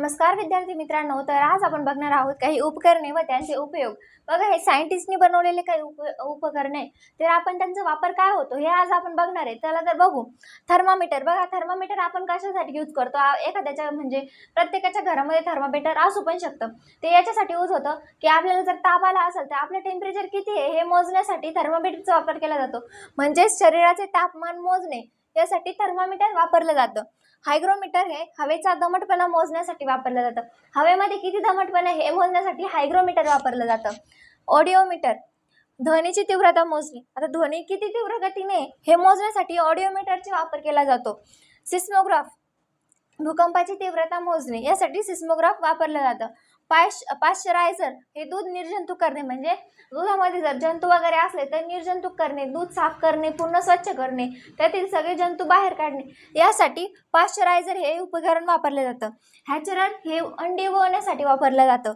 नमस्कार विद्यार्थी मित्रांनो तर आज आपण बघणार आहोत काही उपकरणे व त्यांचे उपयोग. बघा हे सायंटिस्टनी बनवलेले काही उप उपकरणे. तर आपण त्यांचा वापर काय होतो हे आज आपण बघणार आहे. त्याला तर बघू. थर्मामीटर बघा थर्मामीटर आपण कशासाठी यूज करतो? एखाद्याच्या म्हणजे प्रत्येकाच्या घरामध्ये थर्मामीटर असू पण शकतं. ते याच्यासाठी यूज होतं की आपल्याला जर ताप आला असेल तर आपलं टेम्परेचर किती आहे हे मोजण्यासाठी थर्मामीटरचा वापर केला जातो. म्हणजेच शरीराचे तापमान मोजणे यासाठी थर्मामीटर वापरलं जातं. हायग्रोमीटर हे हवेचा दमटपणा मोजण्यासाठी वापरलं जातं. हवेमध्ये किती दमटपणा आहे हे मोजण्यासाठी हायग्रोमीटर वापरलं जातं. ऑडिओमीटर ध्वनीची तीव्रता मोजणी आता ध्वनी किती तीव्र गतीने हे मोजण्यासाठी ऑडिओमीटरचा वापर केला जातो. सिस्मोग्राफ भूकंपाची तीव्रता मोजणे यासाठी सिस्मोग्राफ वापरलं जातं. पाश पाश्चरायझर हे दूध निर्जंतुक करणे म्हणजे दुधामध्ये जर जंतू वगैरे असले तर निर्जंतुक करणे दूध साफ करणे पूर्ण स्वच्छ करणे त्यातील सगळे जंतू बाहेर काढणे. यासाठी पाश्चरायझर हे उपकरण वापरलं जातं. हॅचरल हे अंडी वळण्यासाठी वापरलं जातं.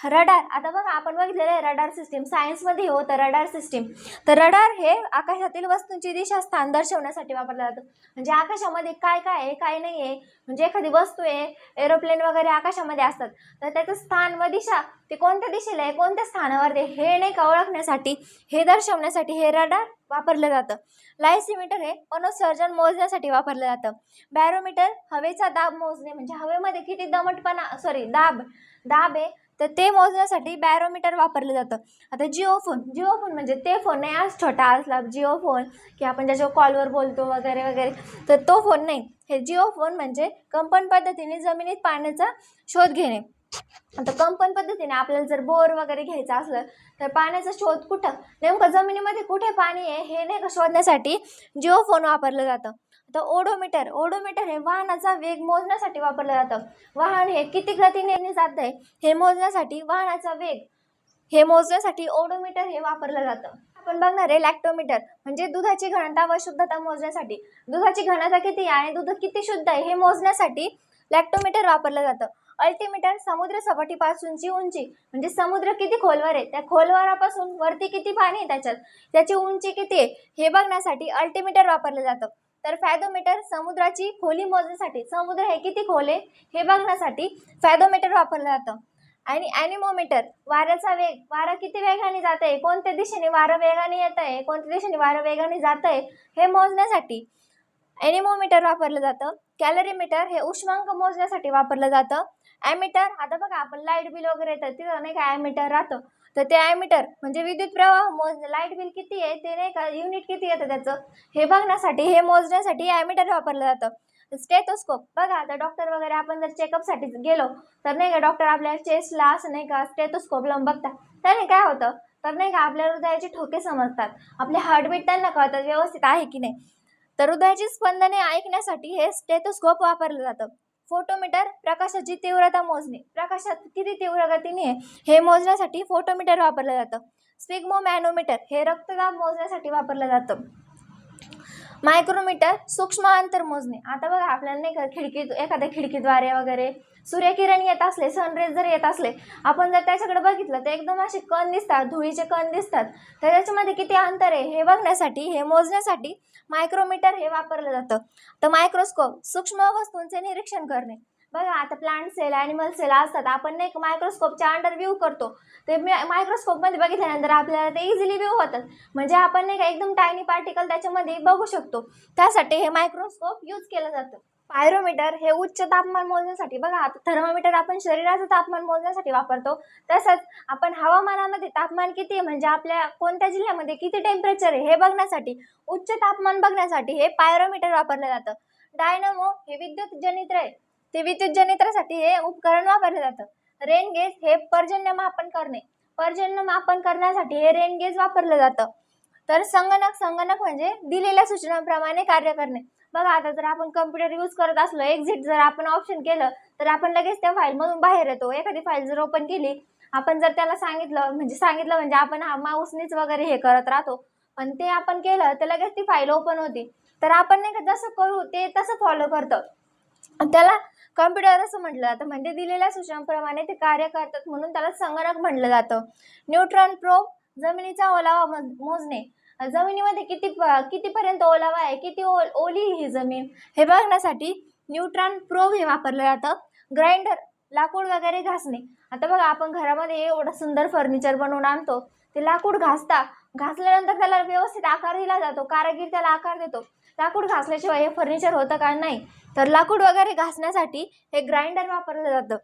रडार. आता बघा आपण बघितलेलं आहे रडार सिस्टीम सायन्समध्ये होतं रडार सिस्टीम तर रडार हे आकाशातील वस्तूंची दिशा स्थान दर्शवण्यासाठी वापरलं जातं. म्हणजे आकाशामध्ये काय काय आहे काय नाही आहे. म्हणजे एखादी वस्तू आहे एरोप्लेन वगैरे आकाशामध्ये असतात. तर त्याचं स्थान व दिशा ते कोणत्या दिशेला आहे कोणत्या स्थानावर हे नाही का ओळखण्यासाठी हे दर्शवण्यासाठी हे रडार वापरलं जातं. लायसिमीटर हे मनोसर्जन मोजण्यासाठी वापरलं जातं. बॅरोमीटर हवेचा दाब मोजणे म्हणजे हवेमध्ये किती दमटपणा सॉरी दाब. दाब आहे तर ते मोजण्यासाठी बॅरोमीटर वापरलं जातं. आता जिओ फोन जिओ फोन म्हणजे ते फोन नाही आज छोटा असला जिओ फोन की आपण ज्याच्यावर कॉलवर बोलतो वगैरे वगैरे तर तो फोन नाही. हे जिओ फोन म्हणजे कंपन पद्धतीने जमिनीत पाण्याचा शोध घेणे. आता कंपन पद्धतीने आपल्याला जर बोर वगैरे घ्यायचं असलं तर पाण्याचा शोध कुठं? नेमकं जमिनीमध्ये कुठे पाणी आहे हे नाही का शोधण्यासाठी जिओ फोन वापरलं जातं. तर ओडोमीटर ओडोमीटर हे वाहनाचा वेग मोजण्यासाठी वापरलं जातं. वाहन हे किती गतीने जात आहे हे मोजण्यासाठी वाहनाचा वेग हे मोजण्यासाठी ओडोमीटर हे वापरलं जातं. आपण बघणार आहे लॅक्टोमीटर म्हणजे दुधाची घनता व शुद्धता मोजण्यासाठी. दुधाची घनता किती आहे आणि दूध किती शुद्ध आहे हे मोजण्यासाठी लॅक्टोमीटर वापरलं जातं. अल्टीमीटर समुद्र सपाटीपासूनची उंची म्हणजे समुद्र किती खोलवर आहे त्या खोलवरापासून वरती किती पाणी आहे त्याच्यात त्याची उंची किती आहे हे बघण्यासाठी अल्टीमीटर वापरलं जातं. तर फॅदोमीटर समुद्राची खोली मोजण्यासाठी समुद्र हे किती खोल आहे हे बघण्यासाठी फॅदोमीटर वापरलं जातं. आणि ॲनिमोमीटर वाऱ्याचा वेग वारा किती वेगाने जात आहे कोणत्या दिशेने वारं वेगाने येत आहे कोणत्या दिशेने वारं वेगाने जात आहे हे मोजण्यासाठी ॲनिमोमीटर वापरलं जातं. कॅलरीमीटर हे उष्मांक मोजण्यासाठी वापरलं जातं. ॲमीटर आता बघा आपण लाइट बिल वगैरे येतं तिथं नाही का ॲमीटर राहतं. तर ते ॲमीटर म्हणजे विद्युत प्रवाह मोज लाइट बिल किती आहे ते नाही का युनिट किती येतं त्याचं? हे बघण्यासाठी हे मोजण्यासाठी ॲमीटर वापरलं जातं. स्टेथोस्कोप. बघा आता डॉक्टर वगैरे आपण जर चेकअपसाठी गेलो तर नाही का डॉक्टर आपल्या चेस्टला असं नाही का स्टेथोस्कोप लावून बघतात. त्याने काय होतं? तर नाही का आपल्या हृदयाचे ठोके समजतात. आपले हार्टबीट त्यांना कळतात व्यवस्थित आहे की नाही. तर हृदयाची स्पंदने ऐकण्यासाठी हे स्टेथोस्कोप वापरलं जातं. फोटोमीटर प्रकाशाची तीव्रता मोजणे. प्रकाशात किती तीव्र गतीने हे मोजण्यासाठी फोटोमीटर वापरलं जातं? स्पिग्मोमॅनोमीटर हे रक्तदाब मोजण्यासाठी वापरलं जातं. मायक्रोमीटर सूक्ष्म अंतर मोजणे. आता बघा आपल्याला नाही का खिडकीत एखाद्या खिडकीद्वारे वगैरे सूर्यकिरण येत असले सनरेज जर येत असले आपण जर त्याच्याकडे बघितलं तर एकदम असे कण दिसतात धुळीचे कण दिसतात. तर त्याच्यामध्ये किती अंतर आहे हे बघण्यासाठी हे मोजण्यासाठी मायक्रोमीटर हे वापरलं जातं. तर मायक्रोस्कोप सूक्ष्म वस्तूंचे निरीक्षण करणे. बघा आता प्लांट सेल ॲनिमल सेल असतात. आपण नाही मायक्रोस्कोपच्या अंडर व्ह्यू करतो. ते मायक्रोस्कोपमध्ये बघितल्यानंतर आपल्याला ते इझिली व्ह्यू होतात. म्हणजे आपण नाही का एकदम टायनी पार्टिकल त्याच्यामध्ये बघू शकतो. त्यासाठी हे मायक्रोस्कोप यूज केलं जातं. पायरोमीटर हे उच्च तापमान मोजण्यासाठी बघा आता थर्मामीटर आपण शरीराचं तापमान मोजण्यासाठी वापरतो. तसंच आपण हवामानामध्ये तापमान किती आहे म्हणजे आपल्या कोणत्या जिल्ह्यामध्ये किती टेम्परेचर आहे हे बघण्यासाठी उच्च तापमान बघण्यासाठी हे पायरोमीटर वापरलं जातं. डायनमो हे विद्युत जनित्र आहे. ते विद्युत जनित्रासाठी हे उपकरण वापरलं जातं. रेन गेज हे पर्जन्य मापन करणे. पर्जन्य मापन करण्यासाठी हे रेन गेज वापरलं जातं. तर संगणक संगणक म्हणजे दिलेल्या सूचनांप्रमाणे कार्य करणे. बघा आता जर आपण कम्प्युटर यूज करत असलो एक्झिट जर आपण ऑप्शन केलं तर आपण लगेच त्या फाईलमधून बाहेर येतो. एखादी फाईल जर ओपन केली आपण जर त्याला सांगितलं म्हणजे सांगितलं म्हणजे आपण हा माऊसनीच वगैरे हे करत राहतो. पण ते आपण केलं तर लगेच ती फाईल ओपन होती. तर आपण नाही का जसं करू ते तसं फॉलो करतं. त्याला कम्प्युटर असं म्हटलं जातं म्हणजे दिलेल्या सूचनांप्रमाणे ते कार्य करतात म्हणून त्याला संगणक म्हटलं जातं. न्यूट्रॉन प्रोब जमिनीचा ओलावा मोजणे. जमिनीमध्ये किती प- कितीपर्यंत ओलावा आहे किती ओ ओली ही जमीन? हे बघण्यासाठी न्यूट्रॉन प्रोब हे वापरलं जातं. ग्राइंडर लाकूड वगैरे घासणे. आता बघा आपण घरामध्ये एवढं सुंदर फर्निचर बनवून आणतो. ते लाकूड घासता घासल्यानंतर त्याला व्यवस्थित आकार दिला जातो. कारागीर त्याला आकार देतो. लाकूड घासल्याशिवाय हे फर्निचर होतं का नाही? तर लाकूड वगैरे घासण्यासाठी हे ग्राइंडर वापरलं जातं.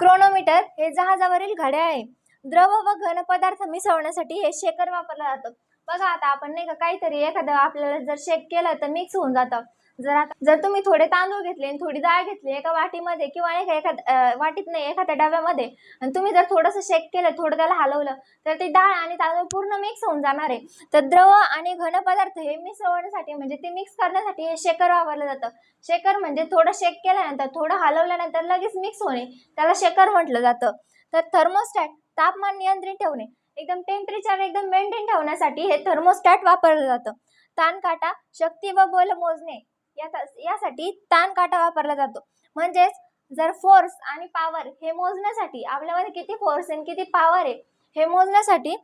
क्रोनोमीटर हे जहाजावरील घड्याळ आहे. द्रव व घन पदार्थ मिसळण्यासाठी हे शेकर वापरलं जातं. बघा आता आपण नाही का काहीतरी एखादं आपल्याला जर शेक केलं तर मिक्स होऊन जातं. जर आता जर तुम्ही थोडे तांदूळ घेतले आणि थोडी डाळ घेतली एका वाटीमध्ये किंवा नाही का एखाद वाटीत नाही एखाद्या डब्यामध्ये आणि तुम्ही जर थोडंसं शेक केलं थोडं त्याला हलवलं तर ते डाळ आणि तांदूळ पूर्ण मिक्स होऊन जाणार आहे. तर द्रव आणि घन पदार्थ हे मिसळण्यासाठी म्हणजे ते मिक्स करण्यासाठी हे शेकर वापरलं जातं. शेकर म्हणजे थोडं शेक केल्यानंतर थोडं हलवल्यानंतर लगेच मिक्स होणे त्याला शेकर म्हटलं जातं. तर थर्मोस्टॅट तापमान नियंत्रित ठेवणे एकदम टेम्परेचर एकदम मेंटेन ठेवण्यासाठी हे थर्मोस्टॅट वापरलं जातं. ताणकाटा शक्ती व बल मोजणे याचा यासाठी ताणकाटा वापरला जातो. म्हणजेच जर फोर्स आणि पॉवर हे मोजण्यासाठी आपल्यामध्ये किती फोर्स आणि किती पॉवर आहे हे मोजण्यासाठी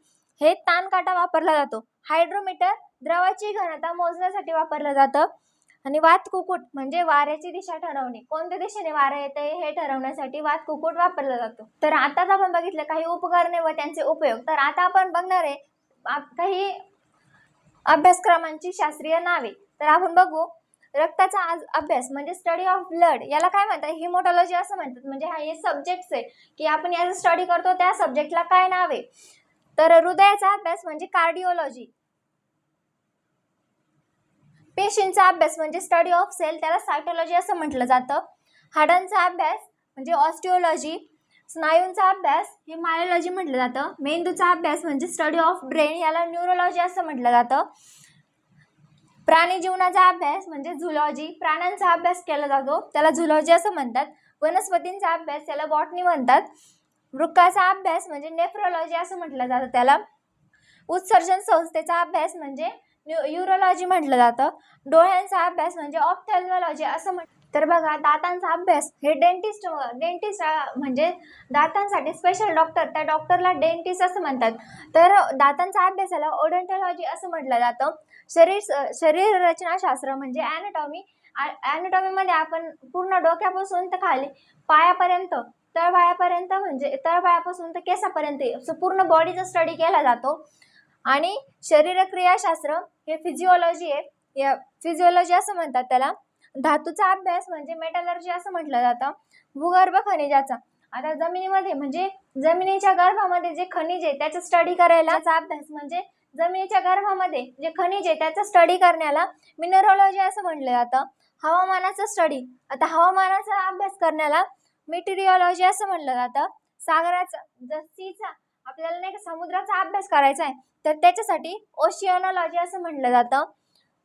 हे ताणकाटा वापरला जातो. हायड्रोमीटर द्रवाची घनता मोजण्यासाठी वापरलं जातं. आणि वात कुकुट म्हणजे वाऱ्याची दिशा ठरवणे. कोणत्या दिशेने वारा आहे हे ठरवण्यासाठी वात कुकुट वापरला जातो. तर आताच आपण बघितलं काही उपकरणे व त्यांचे उपयोग. तर आता आपण बघणार आहे आप- काही अभ्यासक्रमांची शास्त्रीय नावे. तर आपण बघू रक्ताचा आज अभ्यास म्हणजे स्टडी ऑफ ब्लड याला काय म्हणतात? हिमोटॉलॉजी असं म्हणतात. म्हणजे हा हे सब्जेक्ट्स आहे. की आपण याचा स्टडी करतो त्या सब्जेक्टला काय नाव? आहे तर हृदयाचा अभ्यास म्हणजे कार्डिओलॉजी पेशींचा अभ्यास म्हणजे स्टडी ऑफ सेल त्याला सायटोलॉजी असं म्हटलं जातं. हाडांचा अभ्यास म्हणजे ऑस्टिओलॉजी स्नायूंचा अभ्यास हे मायोलॉजी म्हटलं जातं. मेंदूचा अभ्यास म्हणजे स्टडी ऑफ ब्रेन याला न्यूरोलॉजी असं म्हटलं जातं. प्राणी जीवनाचा अभ्यास म्हणजे झुलॉजी प्राण्यांचा अभ्यास केला जातो. त्याला झुलॉजी असं म्हणतात. वनस्पतींचा अभ्यास त्याला बॉटनी म्हणतात. वृक्काचा अभ्यास म्हणजे नेफ्रोलॉजी असं म्हटलं जातं त्याला. उत्सर्जन संस्थेचा अभ्यास म्हणजे न्यू युरोलॉजी म्हटलं जातं. डोळ्यांचा अभ्यास म्हणजे ऑप्थॅल्मॉलॉजी असं म्हण तर बघा दातांचा अभ्यास हे डेंटिस्ट डेंटिस्ट म्हणजे दातांसाठी स्पेशल डॉक्टर त्या डॉक्टरला डेंटिस्ट असं म्हणतात. तर दातांचा अभ्यासाला ओडेंटॉलॉजी असं म्हटलं जातं. शरीर शरीर रचनाशास्त्र म्हणजे ॲनाटॉमी ॲनाटॉमीमध्ये आपण पूर्ण डोक्यापासून तर खाली पायापर्यंत तळपायापर्यंत म्हणजे तळपायापासून तर केसापर्यंत असं पूर्ण बॉडीचा स्टडी केला जातो. आणि शरीरक्रियाशास्त्र हे फिजिओलॉजी आहे. या फिजिओलॉजी असं म्हणतात त्याला. धातूचा अभ्यास म्हणजे मेटॅलर्जी असं म्हटलं जातं. भूगर्भ खनिजाचा. आता जमिनीमध्ये म्हणजे जमिनीच्या गर्भामध्ये जे खनिज आहे त्याचा स्टडी करायला अभ्यास म्हणजे जमिनीच्या गर्भामध्ये जे खनिज आहे त्याचा स्टडी करण्याला मिनरॉलॉजी असं म्हटलं जातं. हवामानाचा स्टडी आता हवामानाचा अभ्यास करण्याला मेटेरिओलॉजी असं म्हटलं जातं. सागराचा जसीचा आपल्याला नाही का समुद्राचा अभ्यास करायचा आहे. तर त्याच्यासाठी ओशिओनॉलॉजी असं म्हटलं जातं.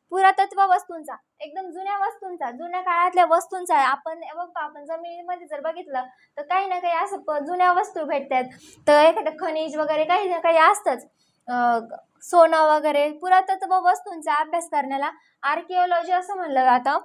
पुरातत्व वस्तूंचा एकदम जुन्या वस्तूंचा जुन्या काळातल्या वस्तूंचा आपण बघतो आपण जमिनीमध्ये जर बघितलं तर काही ना काही असं प- जुन्या वस्तू भेटतात. तर एखादं खनिज वगैरे काही ना काही असतंच. सोनं वगैरे पुरातत्व वस्तूंचा अभ्यास करण्याला आर्किओलॉजी असं म्हणलं जातं.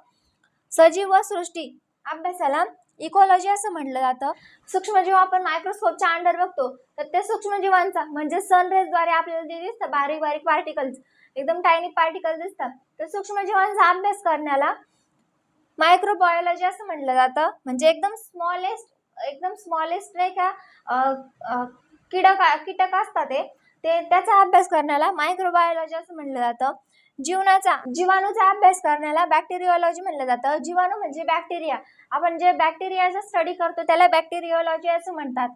सजीव व सृष्टी अभ्यासाला इकोलॉजी असं म्हटलं जातं. सूक्ष्मजीव आपण मायक्रोस्कोपच्या अंडर बघतो तर ते सूक्ष्मजीवांचा म्हणजे सनरेजद्वारे आपल्याला जे दिसतं बारीक बारीक पार्टिकल्स एकदम टायनी पार्टिकल्स दिसतात. तर सूक्ष्मजीवांचा अभ्यास करण्याला मायक्रोबायोलॉजी असं म्हटलं जातं. म्हणजे एकदम स्मॉलेस्ट एकदम स्मॉलेस्ट नाही का किडक कीटक असतात ते. ते त्याचा अभ्यास करण्याला मायक्रोबायोलॉजी असं म्हटलं जातं. जीवनाचा जीवाणूचा अभ्यास करण्याला बॅक्टेरिओलॉजी म्हणलं जातं. जीवाणू म्हणजे बॅक्टेरिया आपण जे बॅक्टेरियाचा स्टडी करतो त्याला बॅक्टेरिओलॉजी असं म्हणतात.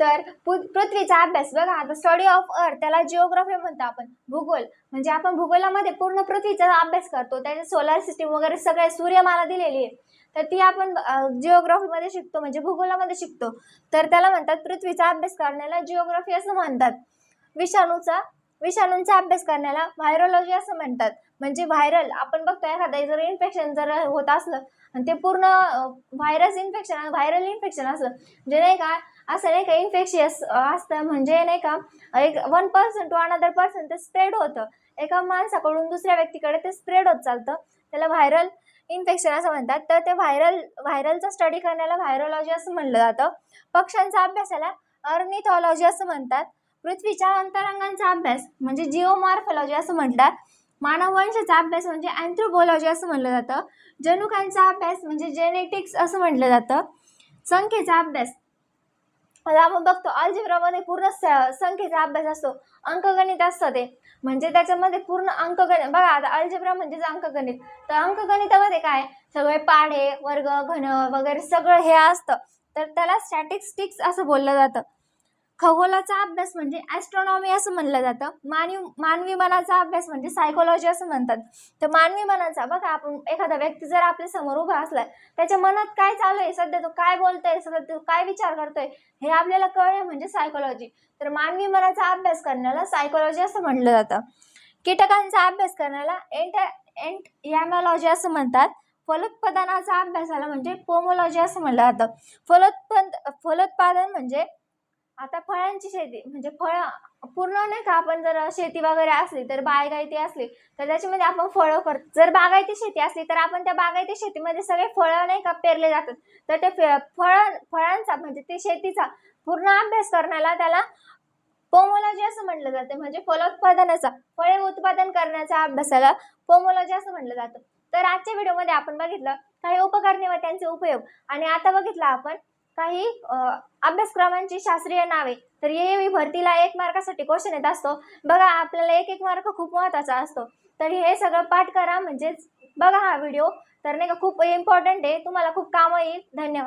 तर पृथ्वीचा अभ्यास. बघा आता स्टडी ऑफ अर्थ त्याला जिओग्राफी म्हणतो आपण. भूगोल म्हणजे आपण भूगोलामध्ये पूर्ण पृथ्वीचा अभ्यास करतो. त्याचे सोलार सिस्टीम वगैरे सगळे सूर्यमाला दिलेली आहे. तर ती आपण जिओग्राफीमध्ये शिकतो म्हणजे भूगोलामध्ये शिकतो. तर त्याला म्हणतात पृथ्वीचा अभ्यास करण्याला जिओग्राफी असं म्हणतात. विषाणूचा विषाणूंचा अभ्यास करण्याला व्हायरोलॉजी असं म्हणतात. म्हणजे व्हायरल आपण बघतो एखादा जर इन्फेक्शन जर होत असलं आणि ते पूर्ण व्हायरस इन्फेक्शन व्हायरल इन्फेक्शन असलं म्हणजे नाही का असं नाही का इन्फेक्शियस असतं म्हणजे नाही का एक one person to another person ते स्प्रेड होतं. एका माणसाकडून दुसऱ्या व्यक्तीकडे ते स्प्रेड होत चालतं. त्याला व्हायरल इन्फेक्शन असं म्हणतात. तर ते व्हायरल व्हायरलचा स्टडी करण्याला व्हायरोलॉजी असं म्हणलं जातं. पक्ष्यांचा अभ्यासाला अर्निथॉलॉजी असं म्हणतात. पृथ्वीच्या अंतरंगांचा अभ्यास म्हणजे जिओमॉर्फॉलॉजी असं म्हणतात. मानववंशाचा अभ्यास म्हणजे अँथ्रोबॉलॉजी असं म्हणलं जातं. जनुकांचा अभ्यास म्हणजे जेनेटिक्स असं म्हटलं जातं. संख्येचा अभ्यास आपण बघतो अल्जिब्रामध्ये पूर्ण स- संख्येचा अभ्यास असतो. अंकगणित असतं ते. म्हणजे त्याच्यामध्ये पूर्ण अंकगणित बघा आता अल्जिब्रा म्हणजेच अंकगणित तर अंकगणितामध्ये काय? सगळे पाढे वर्ग घन वगैरे सगळं हे असतं. तर त्याला स्टॅटिस्टिक्स असं बोललं जातं. खगोलाचा अभ्यास म्हणजे ॲस्ट्रॉनॉमी असं म्हणलं जातं. मानवी मानवी मनाचा अभ्यास म्हणजे सायकोलॉजी असं म्हणतात. तर मानवी मनाचा बघा आपण एखादा व्यक्ती जर आपल्यासमोर उभा असला त्याच्या मनात काय चालू आहे? सध्या तो काय बोलतोय? सध्या तो काय विचार करतोय? हे आपल्याला कळणे म्हणजे सायकोलॉजी तर मानवी मनाचा अभ्यास करण्याला सायकोलॉजी असं म्हणलं जातं. कीटकांचा अभ्यास करण्याला एंट एंट यामॉलॉजी असं म्हणतात. फलोत्पादनाचा अभ्यासाला म्हणजे पोमोलॉजी असं म्हणलं जातं. फलोत्पन फलोत्पादन म्हणजे आता फळांची शेती म्हणजे फळं पूर्ण नाही का आपण जर शेती वगैरे असली तर बागायती असली तर त्याच्यामध्ये आपण फळं करतो जर बागायती शेती असली तर आपण त्या बागायती शेतीमध्ये सगळे फळं नाही का पेरले जातात. तर ते फळ फळांचा म्हणजे ते शेतीचा पूर्ण अभ्यास करण्याला त्याला पोमोलॉजी असं म्हटलं जातं. म्हणजे फलोत्पादनाचा फळे उत्पादन करण्याच्या अभ्यासाला पोमोलॉजी असं म्हटलं जातं. तर आजच्या व्हिडिओमध्ये आपण बघितलं काही उपकरणे व त्यांचे उपयोग. आणि आता बघितलं आपण काही अभ्यासक्रमांची शास्त्रीय नावे. तर ये भरतीला एक मार्कासाठी क्वेश्चन येत असतो. बघा आपल्याला एक एक मार्क खूप महत्त्वाचा असतो. तर हे सगळं पाठ करा म्हणजेच बघा हा व्हिडिओ तर नाही का खूप इम्पॉर्टंट आहे. तुम्हाला खूप कामं येईल. धन्यवाद.